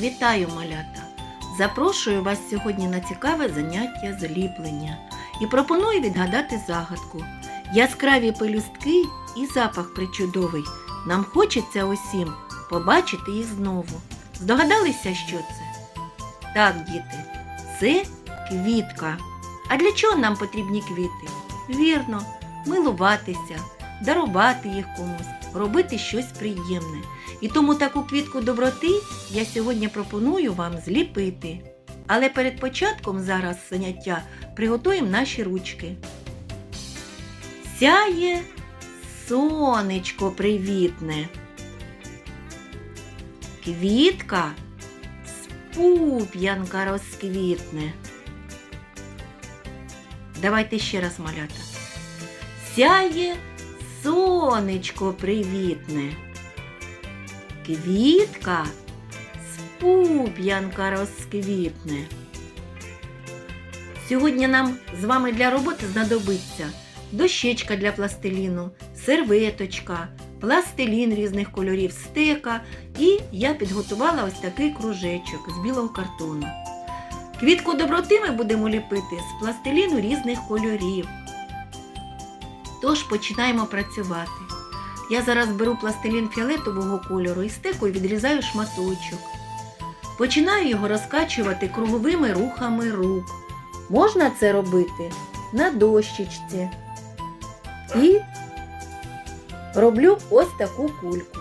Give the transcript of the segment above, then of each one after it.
Вітаю, малята! Запрошую вас сьогодні на цікаве заняття зліплення і пропоную відгадати загадку. Яскраві пелюстки і запах причудовий. Нам хочеться усім побачити їх знову. Здогадалися, що це? Так, діти, це квітка. А для чого нам потрібні квіти? Вірно, милуватися, дарувати їх комусь, робити щось приємне. І тому таку квітку доброти я сьогодні пропоную вам зліпити. Але перед початком зараз заняття приготуємо наші ручки. Сяє сонечко привітне. Квітка з пуп'янка розквітне. Давайте ще раз малята. Сяє сонечко привітне. Квітка з пуп'янка розквітне. Сьогодні нам з вами для роботи знадобиться дощечка для пластиліну, серветочка, пластилін різних кольорів, стека і я підготувала ось такий кружечок з білого картону. Квітку доброти ми будемо ліпити з пластиліну різних кольорів. Тож починаємо працювати. Я зараз беру пластилін фіолетового кольору і стекою відрізаю шматочок. Починаю його розкачувати круговими рухами рук. Можна це робити на дощечці. І роблю ось таку кульку.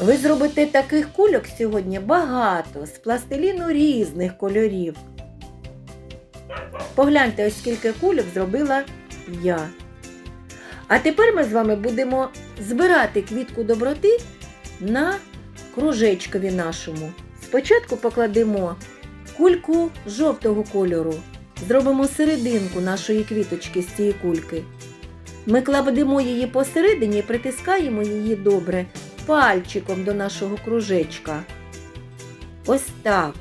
Ви зробите таких кульок сьогодні багато, з пластиліну різних кольорів. Погляньте, ось скільки кульок зробила я. А тепер ми з вами будемо збирати квітку доброти на кружечкові нашому. Спочатку покладемо кульку жовтого кольору. Зробимо серединку нашої квіточки з цієї кульки. Ми кладемо її посередині і притискаємо її добре пальчиком до нашого кружечка. Ось так.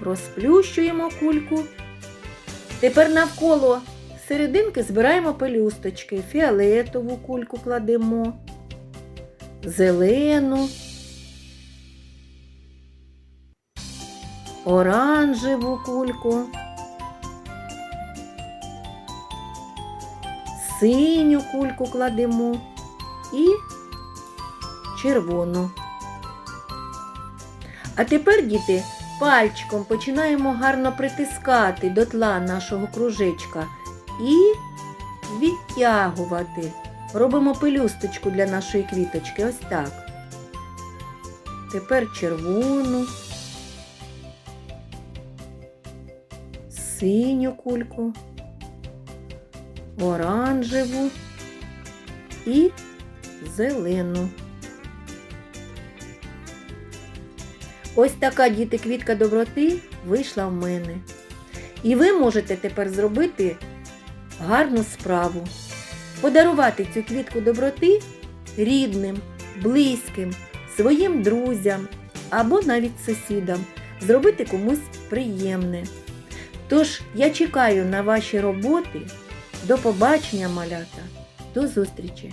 Розплющуємо кульку. Тепер навколо серединки збираємо пелюсточки. Фіолетову кульку кладемо, зелену, оранжеву кульку, синю кульку кладемо і червону. А тепер, діти, пальчиком починаємо гарно притискати до тла нашого кружечка і відтягувати. Робимо пелюсточку для нашої квіточки. Ось так. Тепер червону, синю кульку, оранжеву і зелену. Ось така діти квітка доброти вийшла в мене. І ви можете тепер зробити гарну справу. Подарувати цю квітку доброти рідним, близьким, своїм друзям або навіть сусідам. Зробити комусь приємне. Тож я чекаю на ваші роботи. До побачення, малята. До зустрічі!